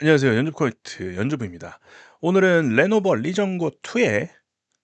안녕하세요. 연주 퀄리트 연주부입니다. 오늘은 레노버 리전고 2의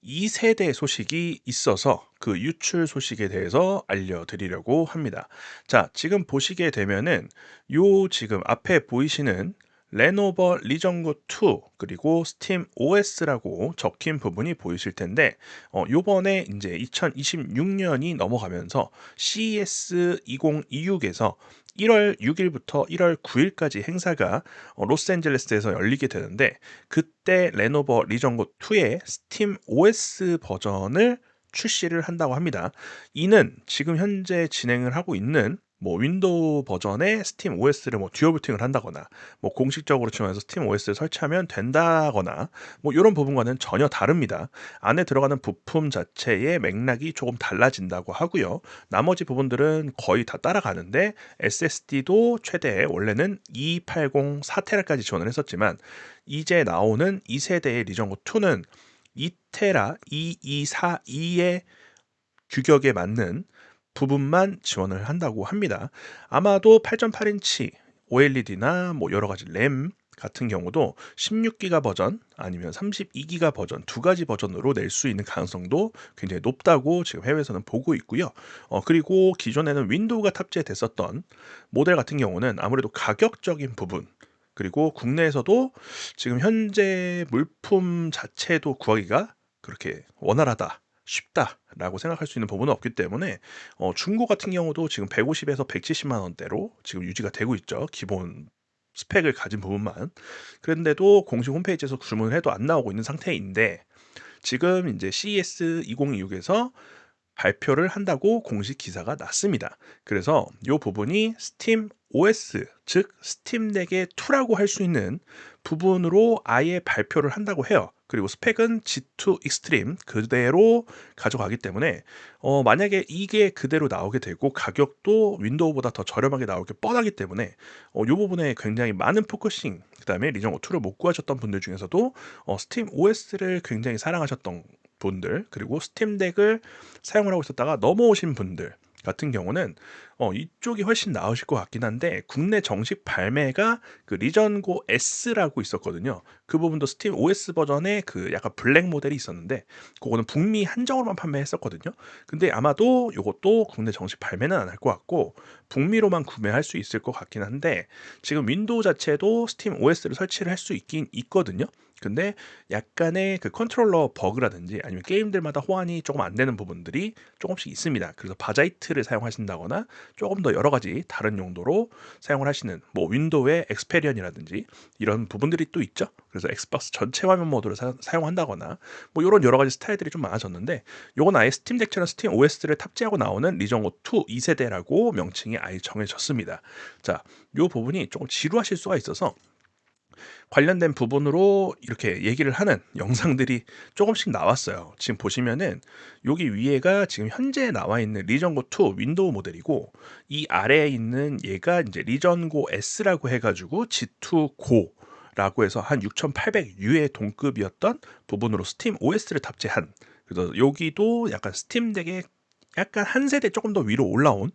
2세대 소식이 있어서 그 유출 소식에 대해서 알려드리려고 합니다. 자, 지금 보시게 되면은 요 지금 앞에 보이시는 레노버 리전고 2 그리고 스팀 OS라고 적힌 부분이 보이실 텐데 어, 요번에 이제 2026년이 넘어가면서 CES 2026에서 1월 6일부터 1월 9일까지 행사가 어, 로스앤젤레스에서 열리게 되는데 그때 레노버 리전고 2의 스팀 OS 버전을 출시를 한다고 합니다. 이는 지금 현재 진행을 하고 있는 뭐 윈도우 버전의 스팀 OS를 뭐 듀얼 부팅을 한다거나 뭐 공식적으로 치면서 스팀 OS를 설치하면 된다거나 뭐 이런 부분과는 전혀 다릅니다. 안에 들어가는 부품 자체의 맥락이 조금 달라진다고 하고요. 나머지 부분들은 거의 다 따라가는데 SSD도 최대 원래는 280 4테라까지 지원을 했었지만 이제 나오는 2세대의 리전고 2는 2테라 2242의 규격에 맞는 부분만 지원을 한다고 합니다. 아마도 8.8인치 OLED나 뭐 여러 가지 램 같은 경우도 16기가 버전 아니면 32기가 버전 두 가지 버전으로 낼 수 있는 가능성도 굉장히 높다고 지금 해외에서는 보고 있고요. 어, 그리고 기존에는 윈도우가 탑재됐었던 모델 같은 경우는 아무래도 가격적인 부분 그리고 국내에서도 지금 현재 물품 자체도 구하기가 그렇게 원활하다 쉽다라고 생각할 수 있는 부분은 없기 때문에 어, 중고 같은 경우도 지금 150에서 170만 원대로 지금 유지가 되고 있죠. 기본 스펙을 가진 부분만. 그런데도 공식 홈페이지에서 주문을 해도 안 나오고 있는 상태인데 지금 이제 CES 2026에서 발표를 한다고 공식 기사가 났습니다. 그래서 이 부분이 스팀 OS, 즉 스팀덱의 2라고 할 수 있는 부분으로 아예 발표를 한다고 해요. 그리고 스펙은 G2 익스트림 그대로 가져가기 때문에 어, 만약에 이게 그대로 나오게 되고 가격도 윈도우보다 더 저렴하게 나올 게 뻔하기 때문에 어, 이 부분에 굉장히 많은 포커싱 그 다음에 리전 2를 못 구하셨던 분들 중에서도 어, 스팀 OS를 굉장히 사랑하셨던 분들 그리고 스팀덱을 사용을 하고 있었다가 넘어오신 분들 같은 경우는 어, 이쪽이 훨씬 나으실 것 같긴 한데 국내 정식 발매가 그 리전고 S라고 있었거든요. 그 부분도 스팀 OS 버전의 그 약간 블랙 모델이 있었는데 그거는 북미 한정으로만 판매했었거든요. 근데 아마도 이것도 국내 정식 발매는 안 할 것 같고 북미로만 구매할 수 있을 것 같긴 한데 지금 윈도우 자체도 스팀 OS를 설치를 할 수 있긴 있거든요. 근데 약간의 그 컨트롤러 버그라든지 아니면 게임들마다 호환이 조금 안 되는 부분들이 조금씩 있습니다. 그래서 바자이트를 사용하신다거나 조금 더 여러 가지 다른 용도로 사용을 하시는 뭐 윈도우의 엑스페리언이라든지 이런 부분들이 또 있죠. 그래서 엑스박스 전체 화면 모드를 사, 용한다거나 뭐 이런 여러 가지 스타일들이 좀 많아졌는데 요건 아예 스팀 덱처럼 스팀 OS를 탑재하고 나오는 리정오 2 2세대라고 명칭이 아예 정해졌습니다. 자, 요 부분이 조금 지루하실 수가 있어서 관련된 부분으로 이렇게 얘기를 하는 영상들이 조금씩 나왔어요. 지금 보시면은 여기 위에가 지금 현재 나와 있는 리전고 2 윈도우 모델이고 이 아래에 있는 얘가 이제 리전고 S라고 해가지고 G2 고 라고 해서 한 6800U의 동급이었던 부분으로 스팀 OS를 탑재한 그래서 여기도 약간 스팀덱의 약간 한 세대 조금 더 위로 올라온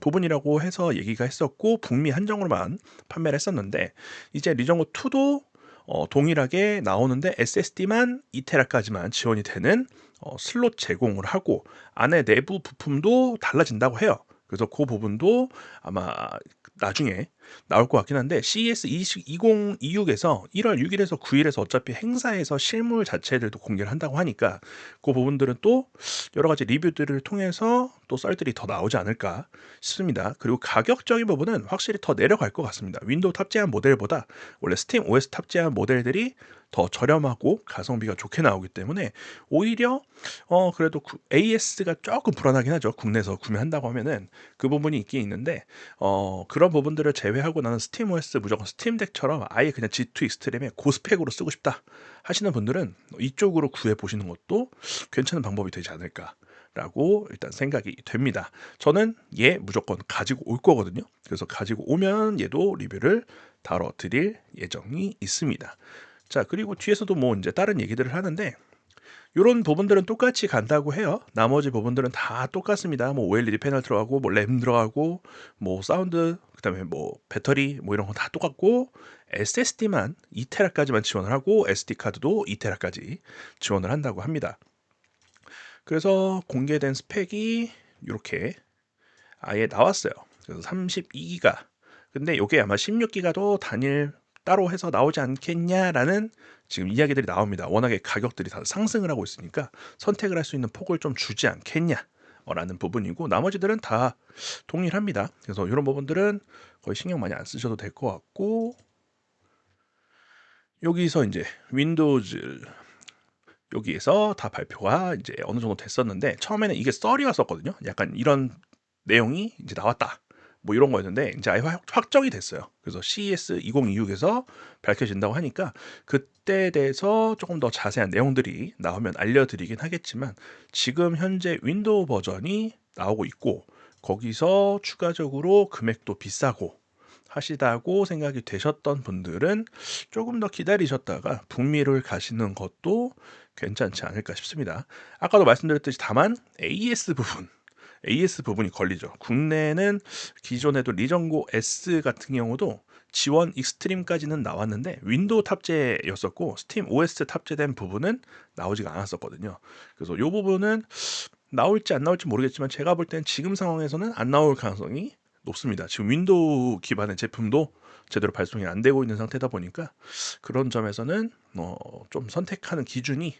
부분이라고 해서 얘기가 했었고 북미 한정으로만 판매를 했었는데 이제 리정고 2도 어, 동일하게 나오는데 SSD만 2테라까지만 지원이 되는 어, 슬롯 제공을 하고 안에 내부 부품도 달라진다고 해요. 그래서 그 부분도 아마 나중에 나올 것 같긴 한데 CES 2026에서 1월 6일에서 9일에서 어차피 행사에서 실물 자체들도 공개를 한다고 하니까 그 부분들은 또 여러 가지 리뷰들을 통해서 또 썰들이 더 나오지 않을까 싶습니다. 그리고 가격적인 부분은 확실히 더 내려갈 것 같습니다. 윈도우 탑재한 모델보다 원래 스팀 OS 탑재한 모델들이 더 저렴하고 가성비가 좋게 나오기 때문에 오히려 어 그래도 AS가 조금 불안하긴 하죠. 국내에서 구매한다고 하면은 그 부분이 있긴 있는데 어 그런 부분들을 제외하고 나는 스팀 OS 무조건 스팀덱처럼 아예 그냥 G2 익스트림에 고스펙으로 쓰고 싶다 하시는 분들은 이쪽으로 구해 보시는 것도 괜찮은 방법이 되지 않을까. 라고 일단 생각이 됩니다. 저는 얘 무조건 가지고 올 거거든요. 그래서 가지고 오면 얘도 리뷰를 다뤄 드릴 예정이 있습니다. 자, 그리고 뒤에서도 뭐 이제 다른 얘기들을 하는데 요런 부분들은 똑같이 간다고 해요. 나머지 부분들은 다 똑같습니다. 뭐 OLED 패널 들어가고 뭐 램 들어가고 뭐 사운드 그다음에 뭐 배터리 뭐 이런 거다 똑같고 SSD만 2테라까지만 지원을 하고 SD 카드도 2테라까지 지원을 한다고 합니다. 그래서 공개된 스펙이 이렇게 아예 나왔어요. 그래서 32기가. 근데 이게 아마 16기가도 단일 따로 해서 나오지 않겠냐라는 지금 이야기들이 나옵니다. 워낙에 가격들이 다 상승을 하고 있으니까 선택을 할 수 있는 폭을 좀 주지 않겠냐. 라는 부분이고 나머지들은 다 동일합니다. 그래서 이런 부분들은 거의 신경 많이 안 쓰셔도 될 것 같고 여기서 이제 윈도우즈 여기에서 다 발표가 이제 어느 정도 됐었는데 처음에는 이게 썰이었었거든요. 약간 이런 내용이 이제 나왔다. 뭐 이런 거였는데 이제 아예 확- 확정이 됐어요. 그래서 CES 2026에서 밝혀진다고 하니까 그때에 대해서 조금 더 자세한 내용들이 나오면 알려드리긴 하겠지만 지금 현재 윈도우 버전이 나오고 있고 거기서 추가적으로 금액도 비싸고 하시다고 생각이 되셨던 분들은 조금 더 기다리셨다가 북미를 가시는 것도 괜찮지 않을까 싶습니다. 아까도 말씀드렸듯이 다만 AS 부분 AS 부분이 걸리죠. 국내는 기존에도 리전고 S 같은 경우도 지원 익스트림까지는 나왔는데 윈도우 탑재였었고 스팀 OS 탑재된 부분은 나오지가 않았었거든요. 그래서 이 부분은 나올지 안 나올지 모르겠지만 제가 볼 땐 지금 상황에서는 안 나올 가능성이 높습니다. 지금 윈도우 기반의 제품도 제대로 발송이 안 되고 있는 상태다 보니까 그런 점에서는 어, 좀 선택하는 기준이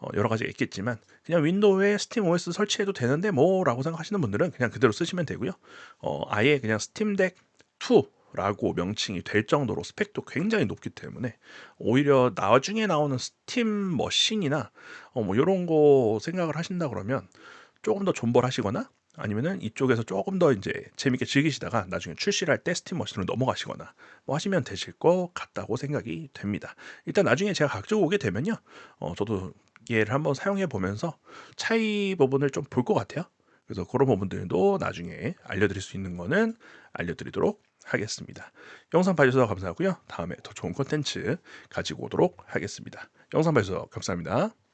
어, 여러 가지가 있겠지만 그냥 윈도우에 스팀 OS 설치해도 되는데 뭐라고 생각하시는 분들은 그냥 그대로 쓰시면 되고요. 어, 아예 그냥 스팀덱 2라고 명칭이 될 정도로 스펙도 굉장히 높기 때문에 오히려 나중에 나오는 스팀 머신이나 어, 뭐 이런 거 생각을 하신다 그러면 조금 더 존버하시거나 아니면은 이쪽에서 조금 더 이제 재밌게 즐기시다가 나중에 출시를 할 때 스팀 머신으로 넘어가시거나 뭐 하시면 되실 것 같다고 생각이 됩니다. 일단 나중에 제가 가지고 오게 되면요. 어, 저도 얘를 한번 사용해 보면서 차이 부분을 좀 볼 것 같아요. 그래서 그런 부분들도 나중에 알려드릴 수 있는 거는 알려드리도록 하겠습니다. 영상 봐주셔서 감사하고요. 다음에 더 좋은 콘텐츠 가지고 오도록 하겠습니다. 영상 봐주셔서 감사합니다.